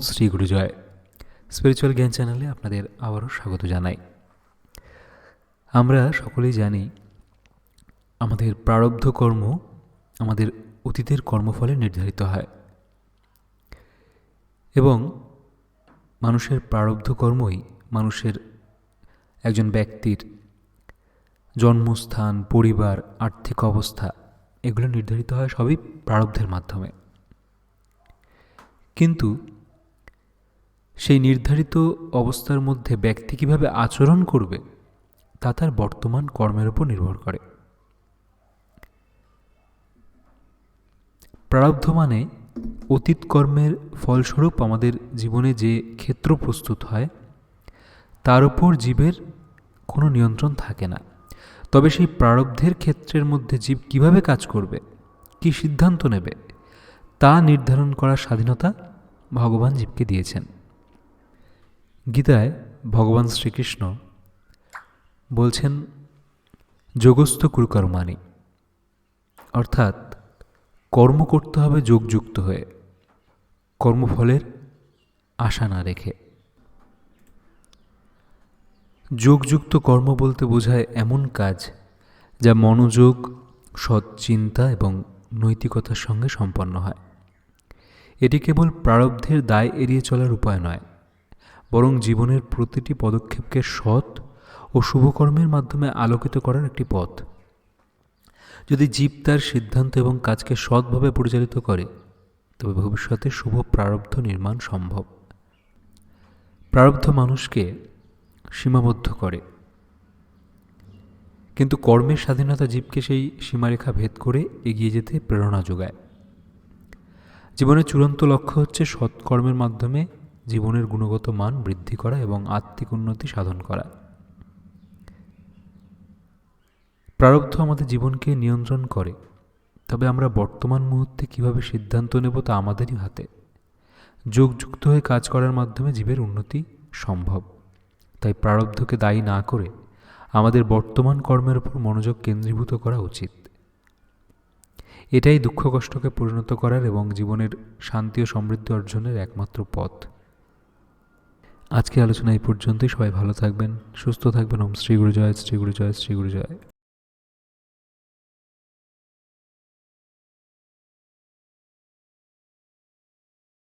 Shri গুরুজয়। Spiritual জ্ঞান চ্যানেলে আপনাদের আবারও স্বাগত জানাই। আমরা সকলেই জানি, আমাদের প্রারব্ধ কর্ম আমাদের অতীতের কর্মফলে নির্ধারিত হয়। এবং মানুষের প্রারব্ধ কর্মই মানুষের একজন ব্যক্তির জন্মস্থান, পরিবার, আর্থিক অবস্থা, এগুলো নির্ধারিত হয় সবই প্রারব্ধের মাধ্যমে। কিন্তু সেই নির্ধারিত অবস্থার মধ্যে ব্যক্তি কীভাবে আচরণ করবে, তা তার বর্তমান কর্মের উপর নির্ভর করে। প্রারব্ধ মানে অতীত কর্মের ফলস্বরূপ আমাদের জীবনে যে ক্ষেত্র প্রস্তুত হয়, তার উপর জীবের কোনো নিয়ন্ত্রণ থাকে না। তবে সেই প্রারব্ধের ক্ষেত্রের মধ্যে জীব কীভাবে কাজ করবে, কি সিদ্ধান্ত নেবে, তা নির্ধারণ করার স্বাধীনতা ভগবান জীবকে দিয়েছেন। গীতায় ভগবান শ্রীকৃষ্ণ বলছেন, যোগস্থ কুরকর্মাণি। অর্থাৎ, কর্ম করতে হবে যোগযুক্ত হয়ে। কর্মফলের আশা না রেখে। যোগযুক্ত কর্ম বলতে বোঝায় এমন কাজ যা মনোযোগ সৎ চিন্তা এবং নৈতিকতার সঙ্গে সম্পন্ন হয়। এটি কেবল প্রারব্ধের দায় এড়িয়ে চলার উপায় নয়। বরং জীবনের প্রতিটি পদক্ষেপকে সৎ ও শুভকর্মের মাধ্যমে আলোকিত করার একটি পথ। যদি জীব তার সিদ্ধান্ত এবং কাজকে সৎভাবে পরিচালিত করে, তবে ভবিষ্যতে শুভ প্রারব্ধ নির্মাণ সম্ভব। প্রারব্ধ মানুষকে সীমাবদ্ধ করে। কিন্তু কর্মের স্বাধীনতা জীবকে সেই সীমারেখা ভেদ করে এগিয়ে যেতে প্রেরণা যোগায়। জীবনের চূড়ান্ত লক্ষ্য হচ্ছে সৎকর্মের মাধ্যমে জীবনের গুণগত মান বৃদ্ধি করা এবং আত্মিক উন্নতি সাধন করা। প্রারব্ধ আমাদের জীবনকে নিয়ন্ত্রণ করে, তবে আমরা বর্তমান মুহূর্তে কীভাবে সিদ্ধান্ত নেব তা আমাদেরই হাতে। যোগযুক্ত হয়ে কাজ করার মাধ্যমে জীবের উন্নতি সম্ভব। তাই প্রারব্ধকে দায়ী না করে আমাদের বর্তমান কর্মের উপর মনোযোগ কেন্দ্রীভূত করা উচিত। এটাই দুঃখ কষ্টকে পরিণত করার এবং জীবনের শান্তি ও সমৃদ্ধি অর্জনের একমাত্র পথ। আজকে আলোচনা এই পর্যন্তই। সবাই ভালো থাকবেন, সুস্থ থাকবেন। ওম শ্রী গুরু জয় শ্রী গুরু জয় শ্রী গুরু জয়